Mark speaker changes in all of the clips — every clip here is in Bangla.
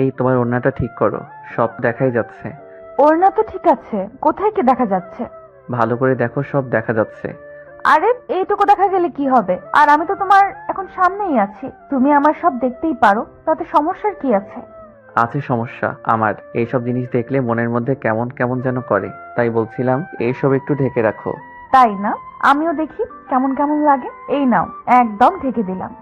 Speaker 1: এই তোমার ওড়নাটা ঠিক করো সব দেখাই যাচ্ছে।
Speaker 2: ওড়না তো ঠিক আছে কোথায় কি দেখা যাচ্ছে?
Speaker 1: ভালো করে দেখো সব দেখা যাচ্ছে।
Speaker 2: আরে এইটুকু দেখা গেলে কি হবে? আর আমি তো তোমার এখন সামনেই আছি। তুমি আমার সব দেখতেই পারো তাতে সমস্যার কি আছে?
Speaker 1: আছে সমস্যা আমার এইসব জিনিস দেখলে মনের মধ্যে কেমন কেমন যেন করে। তাই বলছিলাম এইসব একটু ঢেকে রাখো।
Speaker 2: তাই না? আমিও দেখি কেমন কেমন লাগে। এই নাও একদম ঢেকে দিলাম।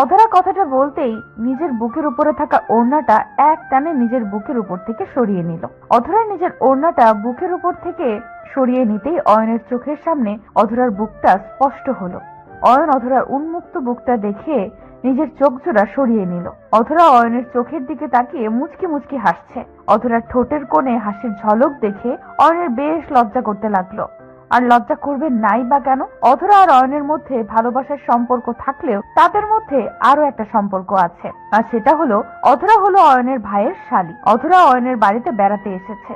Speaker 2: অধরা কথাটা বলতেই নিজের বুকের উপরে থাকা ওড়নাটা এক টানে নিজের বুকের উপর থেকে সরিয়ে নিল। অধরা নিজের ওড়নাটা বুকের উপর থেকে সরিয়ে নিতেই অয়নের চোখের সামনে অধরার বুকটা স্পষ্ট হলো। অয়ন অধরার উন্মুক্ত বুকটা দেখে নিজের চোখ জোড়া সরিয়ে নিল। অধরা অয়নের চোখের দিকে তাকিয়ে মুচকি মুচকি হাসছে। অধরার ঠোঁটের কোণে হাসির ঝলক দেখে অয়নের বেশ লজ্জা করতে লাগল। আর লজ্জা করবে নাই বা কেন? অধরা আর অয়নের মধ্যে ভালোবাসার সম্পর্ক থাকলেও তাদের মধ্যে আরও একটা সম্পর্ক আছে। আর সেটা হলো, অধরা হলো অয়নের ভাইয়ের শালী। অধরা অয়নের বাড়িতে বেড়াতে এসেছে।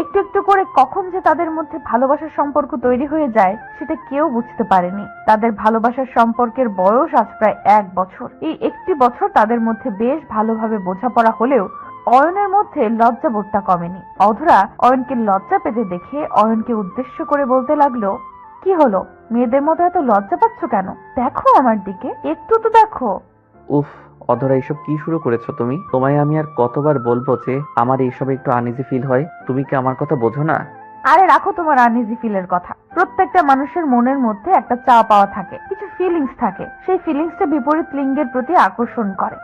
Speaker 2: একটু একটু করে কখন যে তাদের মধ্যে ভালোবাসার সম্পর্ক তৈরি হয়ে যায়, সেটা কেউ বুঝতে পারেনি। তাদের ভালোবাসার সম্পর্কের বয়স আজ প্রায় এক বছর। এই একটি বছর তাদের মধ্যে বেশ ভালোভাবে বোঝাপড়া হলেও অয়নের মধ্যে লজ্জাবোধটা কমেনি। অধরা অয়নকে লজ্জা পেতে দেখে অয়নকে উদ্দেশ্য করে বলতে লাগল কি হলো? মেয়েদের মতো এত লজ্জা পাচ্ছ কেন? দেখো আমার দিকে একটু তো দেখো।
Speaker 1: উফ অধরা এইসব কি শুরু করেছ তুমি? তোমায় আমি আর কতবার বলব যে আমার এইসব একটু আনইজি ফিল হয়? তুমি কি আমার কথা বোঝো না?
Speaker 2: আরে রাখো তোমার আনইজি ফিলের কথা। প্রত্যেকটা মানুষের মনের মধ্যে একটা চা পাওয়া থাকে কিছু ফিলিংস থাকে। সেই ফিলিংসটা বিপরীত লিঙ্গের প্রতি আকর্ষণ করে।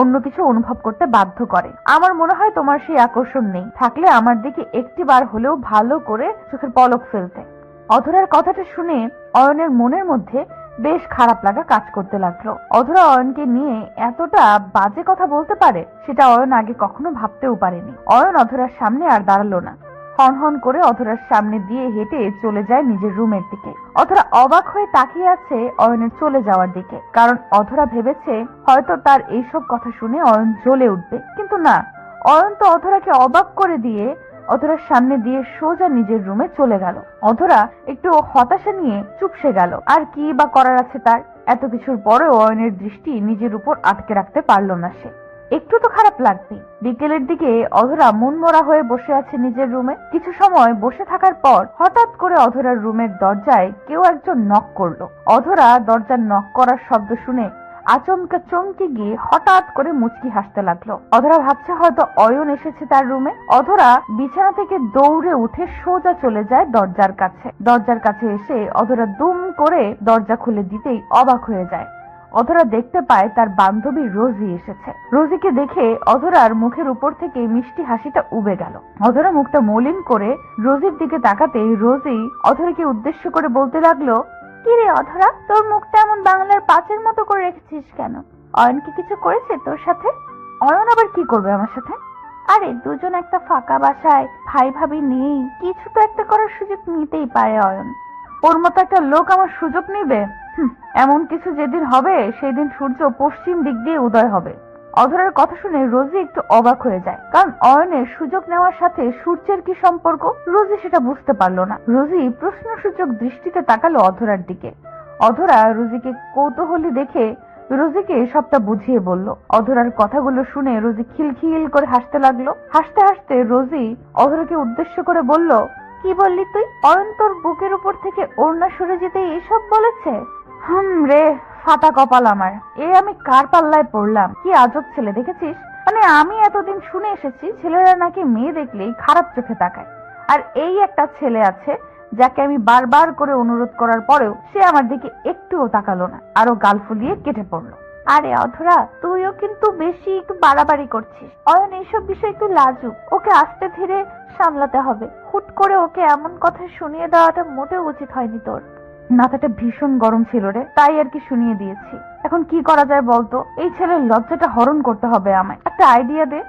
Speaker 2: অন্য কিছু অনুভব করতে বাধ্য করে। আমার মনে হয় তোমার সেই আকর্ষণ নেই। থাকলে আমার দিকে একটি বার হলেও ভালো করে চোখের পলক ফেলতে। অধরার কথাটা শুনে অয়নের মনের মধ্যে বেশ খারাপ লাগা কাজ করতে লাগল। অধরা অয়নকে নিয়ে এতটা বাজে কথা বলতে পারে, সেটা অয়ন আগে কখনো ভাবতেও পারেনি। অয়ন অধরার সামনে আর দাঁড়াল না। হন হন করে অধরার সামনে দিয়ে হেঁটে চলে যায় নিজের রুমের দিকে। অধরা অবাক হয়ে তাকিয়ে আছে অয়নের চলে যাওয়ার দিকে। কারণ অধরা ভেবেছে হয়তো তার এইসব কথা শুনে অয়ন জ্বলে উঠবে। কিন্তু না, অয়ন তো অধরাকে অবাক করে দিয়ে অধরার সামনে দিয়ে সোজা নিজের রুমে চলে গেল। অধরা একটু হতাশা নিয়ে চুপসে গেল। আর কি বা করার আছে তার? এত কিছুর পরেও অয়নের দৃষ্টি নিজের উপর আটকে রাখতে পারল না সে। একটু তো খারাপ লাগবে। বিকেলের দিকে অধরা মন মরা হয়ে বসে আছে নিজের রুমে। কিছু সময় বসে থাকার পর হঠাৎ করে অধরার রুমের দরজায় কেউ একজন নক করল। অধরা দরজার নক করার শব্দ শুনে আচমকা চমকে গিয়ে হঠাৎ করে মুচকি হাসতে লাগল। অধরা ভাবছে হয়তো অয়ন এসেছে তার রুমে। অধরা বিছানা থেকে দৌড়ে উঠে সোজা চলে যায় দরজার কাছে। দরজার কাছে এসে অধরা দুম করে দরজা খুলে দিতেই অবাক হয়ে যায়। অধরা দেখতে পায় তার বান্ধবী রোজি এসেছে। রোজিকে দেখে অধরার মুখের উপর থেকে মিষ্টি হাসিটা উবে গেল। অধরা মুখটা মলিন করে রোজির দিকে তাকাতেই রোজি অধরাকে উদ্দেশ্য করে বলতে লাগল কি রে অধরা, তোর মুখটা এমন বাংলার পাঁচের মতো করে রেখেছিস কেন? অয়ন কি কিছু করেছে তোর সাথে? অয়ন আবার কি করবে আমার সাথে? আরে, দুজন একটা ফাঁকা বাসায় ভাই ভাবি নেই, কিছু তো একটা করার সুযোগ নিতেই পারে অয়ন। ওর মতো একটা লোক আমার সুযোগ নিবে? এমন কিছু যেদিন হবে সেই দিন সূর্য পশ্চিম দিক দিয়ে উদয় হবে। অধরার কথা শুনে রোজি একটু অবাক হয়ে যায়। কারণ অয়নের সুযোগ নেওয়ার সাথে সূর্যের কি সম্পর্ক? রোজি সেটা বুঝতে পারল না। রোজি প্রশ্নসূচক দৃষ্টিতে তাকালো অধরার দিকে। অধরা রোজিকে কৌতূহলী দেখে রোজিকে সবটা বুঝিয়ে বলল। অধরার কথাগুলো শুনে রোজি খিলখিল করে হাসতে লাগল। হাসতে হাসতে রোজি অধরাকে উদ্দেশ্য করে বলল, কি বললি তুই? অয়ন তোর বুকের উপর থেকে ওড়না সরে যেতে এসব বলেছে? হুম রে, ফাটা কপাল আমার। এ আমি কার পাল্লায় পড়লাম? কি আজব ছেলে, দেখেছিস? মানে আমি এতদিন শুনে এসেছি, ছেলেরা নাকি মেয়ে দেখলেই খারাপ চোখে তাকায়। আর এই একটা ছেলে আছে, যাকে আমি বারবার করে অনুরোধ করার পরেও সে আমার দিকে একটুও তাকালো না, আরও গাল ফুলিয়ে কেটে পড়ল। আরে অধরা, তুইও কিন্তু বেশি একটু বাড়াবাড়ি করছিস। অয়ন, এইসব বিষয় একটু লাজুক। ওকে আস্তে ধীরে সামলাতে হবে। হুট করে ওকে এমন কথা শুনিয়ে দেওয়াটা মোটেও উচিত হয়নি তোর। মাথাটা ভীষণ গরম ছিল রে, তাই আর কি শুনিয়ে দিয়েছি। এখন কি করা যায় বলতো? এই ছেলের লজ্জাটা হরণ করতে হবে আমায়। একটা আইডিয়া দে।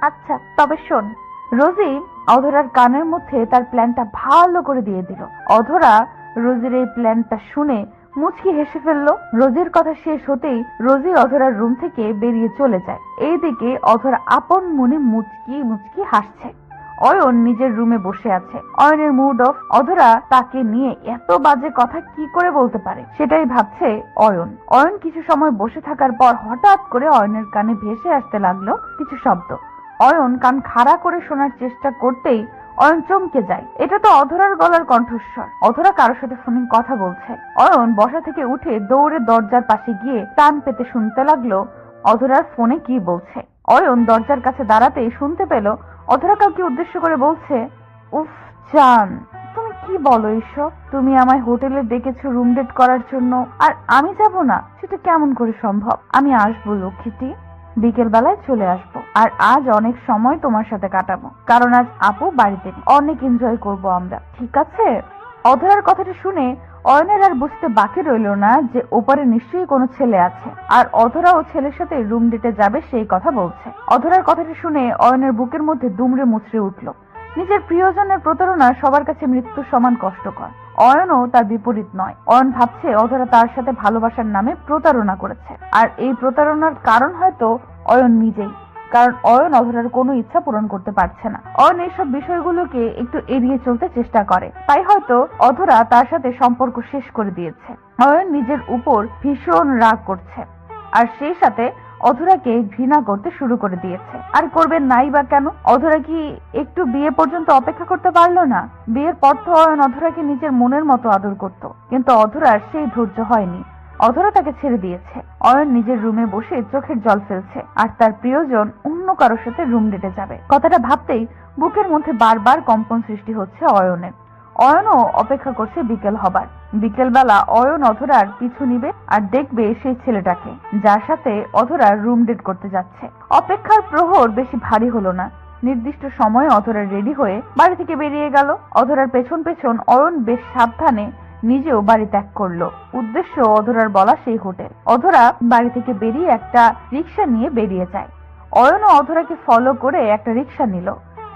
Speaker 2: আচ্ছা তবে শোন। রোজি অধরার কানের মধ্যে তার প্ল্যানটা ভালো করে দিয়ে দিল। অধরা রোজির এই প্ল্যানটা শুনে মুচকি হেসে ফেলল। রোজির কথা শেষ হতেই রোজি অধরার রুম থেকে বেরিয়ে চলে যায়। এইদিকে অধরা আপন মনে মুচকি মুচকি হাসছে। অয়ন নিজের রুমে বসে আছে। অয়নের মুড অফ অধরা তাকে নিয়ে এত বাজে কথা কি করে বলতে পারে? সেটাই ভাবছে অয়ন। অয়ন কিছু সময় বসে থাকার পর হঠাৎ করে অয়নের কানে ভেসে আসতে লাগল কিছু শব্দ। অয়ন কান খাড়া করে শোনার চেষ্টা করতেই অয়ন চমকে যায়। এটা তো অধরার গলার কণ্ঠস্বর। অধরা কারোর সাথে ফোনে কথা বলছে। অয়ন বসা থেকে উঠে দৌড়ে দরজার পাশে গিয়ে টান পেতে শুনতে লাগল অধরার ফোনে কি বলছে। অয়ন দরজার কাছে দাঁড়াতেই শুনতে পেল অধরা কাউকে উদ্দেশ্য করে বলছে, উফ, চান, তুমি কি বলো এসব? তুমি আমায় হোটেলে ডেকেছো রুম ডেট করার জন্য, আর আমি যাব না? সেটা কেমন করে সম্ভব? আমি আসব, লক্ষ্মীটি। বিকেল বেলায় চলে আসব, আর আজ অনেক সময় তোমার সাথে কাটাবো, কারণ আজ আপু বাড়িতে অনেক এনজয় করব আমরা, ঠিক আছে? অধরার কথাটা শুনে অয়নের আর বুঝতে বাকি রইল না যে ওপারে নিশ্চয়ই কোনো ছেলে আছে। আর অধরা ও ছেলের সাথে রুম ডেটে যাবে সেই কথা বলছে। অধরার কথাটা শুনে অয়নের বুকের মধ্যে দুমড়ে মুচড়ে উঠল। নিজের প্রিয়জনের প্রতারণা সবার কাছে মৃত্যুর সমান কষ্টকর। অয়নও তার বিপরীত নয়। অয়ন ভাবছে অধরা তার সাথে ভালোবাসার নামে প্রতারণা করেছে। আর এই প্রতারণার কারণ হয়তো অয়ন নিজেই। কারণ অয়ন অধরার কোনো ইচ্ছা পূরণ করতে পারছে না। অয়ন এইসব বিষয়গুলোকে একটু এড়িয়ে চলতে চেষ্টা করে। তাই হয়তো অধরা তার সাথে সম্পর্ক শেষ করে দিয়েছে। অয়ন নিজের উপর ভীষণ রাগ করছে। আর সেই সাথে অধরাকে ঘৃণা করতে শুরু করে দিয়েছে। আর করবে নাই বা কেন? অধরা কি একটু বিয়ে পর্যন্ত অপেক্ষা করতে পারল না? বিয়ের পর তো অয়ন অধরাকে নিজের মনের মতো আদর করত। কিন্তু অধরার সেই ধৈর্য হয়নি। অধরা তাকে ছেড়ে দিয়েছে। অয়ন নিজের রুমে বসে চোখের জল ফেলছে আর তার প্রিয়জন অন্য কারোর সাথে রুম ডেটে যাবে। কথাটা ভাবতেই বুকের মধ্যে বারবার কম্পন সৃষ্টি হচ্ছে অয়নের। অয়নও অপেক্ষা করছে বিকেল হবার। বিকেল বেলা অয়ন অধরার পিছু নিবে আর দেখবে সেই ছেলেটাকে, যার সাথে অধরা রুম ডেট করতে যাচ্ছে। অপেক্ষার প্রহর বেশি ভারী হলো না। নির্দিষ্ট সময়ে অধরা রেডি হয়ে বাড়ি থেকে বেরিয়ে গেল। অধরার পেছন পেছন অয়ন বেশ সাবধানে নিজেও বাড়ি ত্যাগ করল। উদ্দেশ্য অধরার বলা সেই হোটেল। অধরা বাড়ি থেকে বেরিয়ে একটা রিক্সা নিয়ে বেরিয়ে যায়। অয়ন অধরাকে ফলো করে একটা রিক্সা নিল।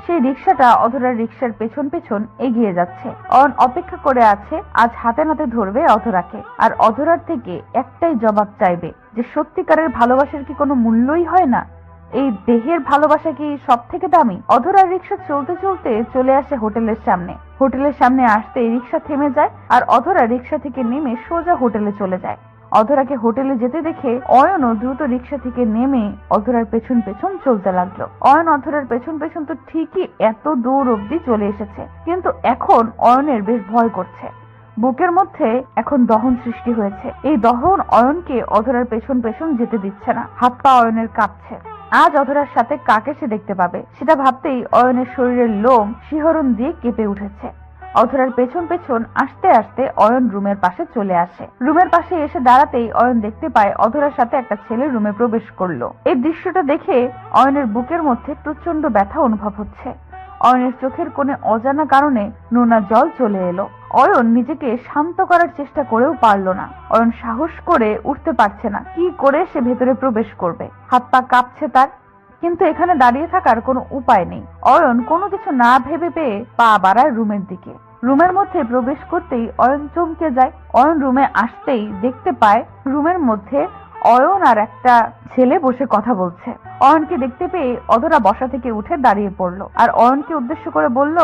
Speaker 2: সেই রিক্সাটা অধরার রিক্সার পেছন পেছন এগিয়ে যাচ্ছে। অয়ন অপেক্ষা করে আছে, আজ হাতে নাতে ধরবে অধরাকে। আর অধরার থেকে একটাই জবাব চাইবে যে, সত্যিকারের ভালোবাসার কি কোনো মূল্যই হয় না? এই দেহের ভালোবাসা কি সব থেকে দামি? অধরার রিক্সা চলতে চলতে চলে আসে হোটেলের সামনে। হোটেলের সামনে আসতে রিক্সা থেমে যায় আর অধরা রিক্সা থেকে নেমে সোজা হোটেলে চলে যায়। অধরাকে হোটেলে যেতে দেখে অয়নও দ্রুত রিক্সা থেকে নেমে অধরার পেছন পেছন চলতে লাগল। অয়ন অধরার পেছন পেছন তো ঠিকই এত দূর অব্দি চলে এসেছে, কিন্তু এখন অয়নের বেশ ভয় করছে। বুকের মধ্যে এখন দহন সৃষ্টি হয়েছে। এই দহন অয়নকে অধরার পেছন পেছন যেতে দিচ্ছে না। হাত পা অয়নের কাঁপছে। আজ অধরার সাথে কাকে সে দেখতে পাবে? সেটা ভাবতেই অয়নের শরীরের লোম শিহরণ দিয়ে কেঁপে উঠেছে। অধরার পেছন পেছন আসতে আসতে অয়ন রুমের পাশে চলে আসে। রুমের পাশে এসে দাঁড়াতেই অয়ন দেখতে পায় অধরার সাথে একটা ছেলে রুমে প্রবেশ করল। এই দৃশ্যটা দেখে অয়নের বুকের মধ্যে প্রচণ্ড ব্যথা অনুভব হচ্ছে। অয়নের চোখের কোণে অজানা কারণে নোনা জল চলে এলো। অয়ন নিজেকে শান্ত করার চেষ্টা করেও পারল না। অয়ন সাহস করে উঠতে পারছে না। কি করে সে ভেতরে প্রবেশ করবে? হাত পা কাঁপছে তার। কিন্তু এখানে দাঁড়িয়ে থাকার কোনো উপায় নেই। অয়ন কোনো কিছু না ভেবে পেয়ে পা বাড়ায় রুমের দিকে। রুমের মধ্যে প্রবেশ করতেই অয়ন চমকে যায়। অয়ন রুমে আসতেই দেখতে পায় রুমের মধ্যে অয়ন আর একটা ছেলে বসে কথা বলছে। অয়নকে দেখতে পেয়ে অধরা বসা থেকে উঠে দাঁড়িয়ে পড়ল আর অয়নকে উদ্দেশ্য করে বলল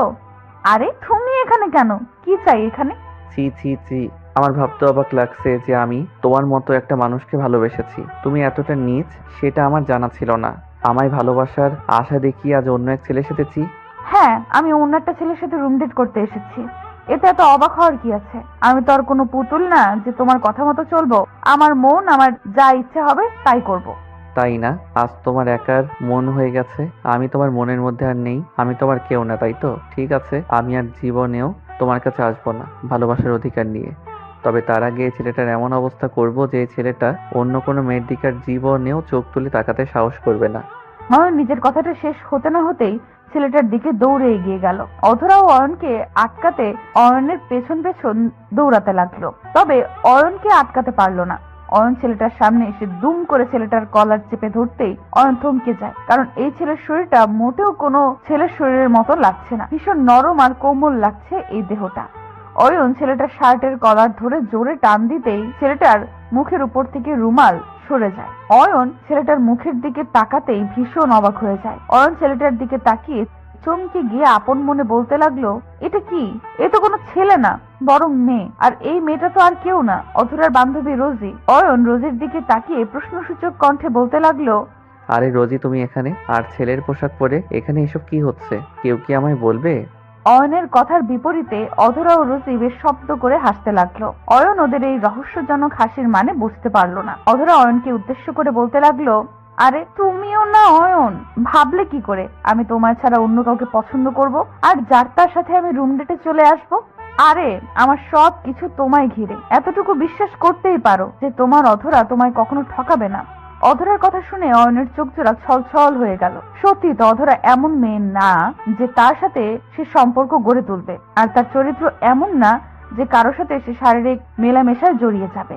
Speaker 2: আরে তুমি এখানে কেন? কি চাই এখানে?
Speaker 1: ছি ছি ছি আমার ভাবতে অবাক লাগছে যে আমি তোমার মতো একটা মানুষকে ভালোবেসেছি। তুমি এতটা নিচ সেটা আমার জানা ছিল না। আমায় ভালোবাসার আশা দেখিয়ে আজ অন্য এক ছেলের সাথে ছি।
Speaker 2: হ্যাঁ আমি অন্য একটা ছেলের সাথে রুম ডেট করতে এসেছি। এতে এত অবাক হওয়ার কি আছে? আমি তো আর কোনো পুতুল না যে তোমার কথা মতো চলবো। আমার মন আমার যা ইচ্ছে হবে তাই করব।
Speaker 1: তাই না? আজ তোমার একার মন হয়ে গেছে। আমি তোমার মনের মধ্যে আর নেই। আমি তোমার কেউ না তাই তো? ঠিক আছে আমি আর জীবনেও তোমার কাছে আসব না ভালোবাসার অধিকার নিয়ে। তবে তার আগে এই ছেলেটার এমন অবস্থা করব যে এই ছেলেটা অন্য কোনো মেয়ের দিকে আর জীবনেও চোখ তুলে তাকাতে সাহস করবে না।
Speaker 2: অয়ন নিজের কথাটা শেষ হতে না হতেই ছেলেটার দিকে দৌড়ে এগিয়ে গেল। অধরাও অয়নকে আটকাতে অয়নের পেছন পেছন দৌড়াতে লাগল। তবে অয়নকে আটকাতে পারল না। অয়ন ছেলেটার সামনে এসে দুম করে ছেলেটার কলার চেপে ধরতেই অয়ন থমকে যায়। কারণ এই ছেলের শরীরটা মোটেও কোনো ছেলের শরীরের মতো লাগছে না। ভীষণ নরম আর কোমল লাগছে এই দেহটা। অয়ন ছেলেটার শার্টের কলার ধরে জোরে টান দিতেই ছেলেটার মুখের উপর থেকে রুমাল সরে যায়। অয়ন ছেলেটার মুখের দিকে তাকাতেই ভীষণ অবাক হয়ে যায়। অয়ন ছেলেটার দিকে তাকিয়ে চমকে গিয়ে আপন মনে বলতে লাগল, এটা কি? এ তো কোনো ছেলে না, বরং মেয়ে। আর এই মেয়েটা তো আর কেউ না, অধরার বান্ধবী রোজি। অয়ন রোজির দিকে তাকিয়ে প্রশ্নসূচক কণ্ঠে বলতে লাগল,
Speaker 1: আরে রোজি, তুমি এখানে? আর ছেলের পোশাক পরে এখানে এসব কি হচ্ছে? কেউ কি আমায় বলবে?
Speaker 2: অয়নের কথার বিপরীতে অধরা ও রুচি বেশ শব্দ করে হাসতে লাগল। অয়ন ওদের এই রহস্যজনক হাসির মানে বুঝতে পারল না। অধরা অয়নকে উদ্দেশ্য করে বলতে লাগল, আরে, তুমিও না অয়ন! ভাবলে কি করে? আমি তোমার ছাড়া অন্য কাউকে পছন্দ করব, আর যার তার সাথে আমি রুম ডেটে চলে আসব? আরে, আমার সব কিছু তোমায় ঘিরে। এতটুকু বিশ্বাস করতেই পারো যে তোমার অধরা তোমায় কখনো ঠকাবে না। অধরার কথা শুনে অয়নের চোখ জোড়া ছলছল হয়ে গেল। সত্যি তো, অধরা এমন মেয়ে না যে তার সাথে সে সম্পর্ক গড়ে তুলবে, আর তার চরিত্র এমন না যে কারোর সাথে সে শারীরিক মেলামেশায় জড়িয়ে যাবে।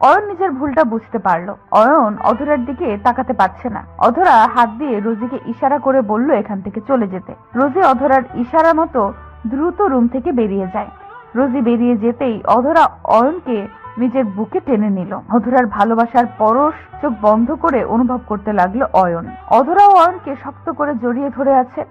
Speaker 2: অয়ন নিজের ভুলটা বুঝতে পারল। অয়ন অধরার দিকে তাকাতে পারছে না। অধরা হাত দিয়ে রোজিকে ইশারা করে বলল এখান থেকে চলে যেতে। রোজি অধরার ইশারা মতো দ্রুত রুম থেকে বেরিয়ে যায়। রোজি বেরিয়ে যেতেই অধরা অয়নকে নিজের বুকে টেনে নিল। অধরার ভালোবাসার পরশ চোখ বন্ধ করে অনুভব করতে লাগল অয়ন। অধরা অয়নকে শক্ত করে জড়িয়ে ধরে আছে।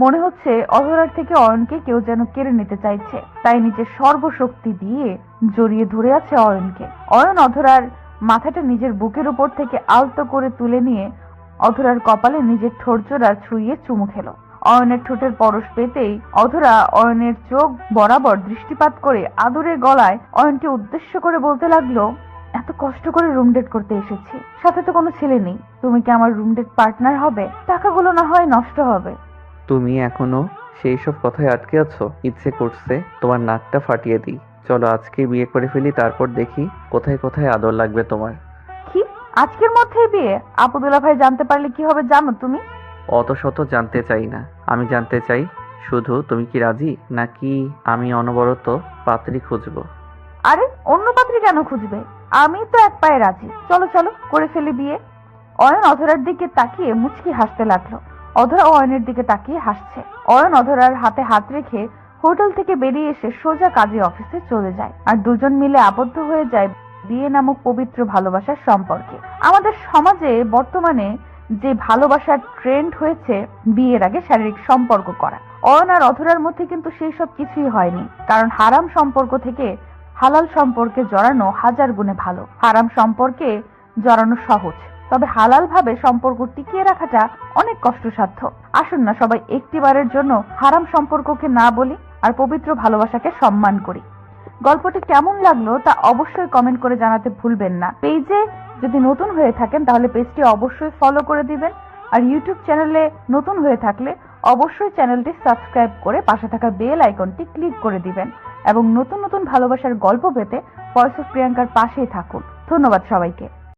Speaker 2: মনে হচ্ছে অধরার থেকে অয়নকে কেউ যেন কেড়ে নিতে চাইছে। তাই নিজের সর্বশক্তি দিয়ে জড়িয়ে ধরে আছে অয়নকে। অয়ন অধরার মাথাটা নিজের বুকের উপর থেকে আলতো করে তুলে নিয়ে অধরার কপালে নিজের ঠোরচোরা ছুঁয়ে চুমু খেলো। অয়নের ঠোঁটের পরশ পেতেই অধরা অয়নের চোখ বরাবর দৃষ্টিপাত করে আদরের গলায় অয়নকে উদ্দেশ্য করে বলতে লাগল এত কষ্ট করে রুম ডেট করতে এসেছি। সাথে তো কোনো ছেলে নেই। তুমি কি আমার রুম ডেট পার্টনার হবে? টাকাগুলো না হয় নষ্ট হবে।
Speaker 1: তুমি এখনও সেই সব কথায় আটকে আছো? ইচ্ছে করছে তোমার নাকটা ফাটিয়ে দিই। চলো আজকে বিয়ে করে ফেলি তারপর দেখি কোথায় কোথায় আদর লাগবে তোমার।
Speaker 2: কি? আজকের মধ্যেই বিয়ে? আপুদুল্লা ভাই জানতে পারলে কি হবে জানো তুমি?
Speaker 1: অত শত জানতে চাই না। আমি জানতে চাই, শুধু তুমি কি রাজি, নাকি আমি অনবরত পাত্রী খুঁজবো?
Speaker 2: আরে, অন্য পাত্রী কেন খুঁজবে? আমি তো এক পায়ে রাজি। চলো চলো, করে ফেলি বিয়ে। অয়ন অধরার দিকে তাকিয়ে মুচকি হাসতে লাগল। অধরা অয়নের দিকে তাকিয়ে হাসছে। অয়ন অধরার হাতে হাত রেখে হোটেল থেকে বেরিয়ে এসে সোজা কাজী অফিসে চলে যায়। আর দুজন মিলে আবদ্ধ হয়ে যায় বিয়ে নামক পবিত্র ভালোবাসার সম্পর্কে। আমাদের সমাজে বর্তমানে যে ভালোবাসার ট্রেন্ড হয়েছে বিয়ের আগে শারীরিক সম্পর্ক করা। অয়ন আর অধরার মধ্যে কিন্তু সেই সব কিছুই হয়নি। কারণ হারাম সম্পর্ক থেকে হালাল সম্পর্কে জড়ানো হাজার গুণে ভালো। হারাম সম্পর্কে জড়ানো সহজ। তবে হালাল ভাবে সম্পর্ক টিকিয়ে রাখাটা অনেক কষ্টসাধ্য। আসুন না সবাই একটিবারের জন্য হারাম সম্পর্ককে না বলি আর পবিত্র ভালোবাসাকে সম্মান করি। গল্পটি কেমন লাগল তা অবশ্যই কমেন্ট করে জানাতে ভুলবেন না। পেজে যদি নতুন হয়ে থাকেন, তাহলে পেজটি অবশ্যই ফলো করে দিবেন। আর ইউটিউব চ্যানেলে নতুন হয়ে থাকলে অবশ্যই চ্যানেলটি সাবস্ক্রাইব করে পাশে থাকা বেল আইকনটি ক্লিক করে দিবেন এবং নতুন নতুন ভালোবাসার গল্প পেতে ভয়েস অফ প্রিয়াঙ্কার পাশেই থাকুন। ধন্যবাদ সবাইকে।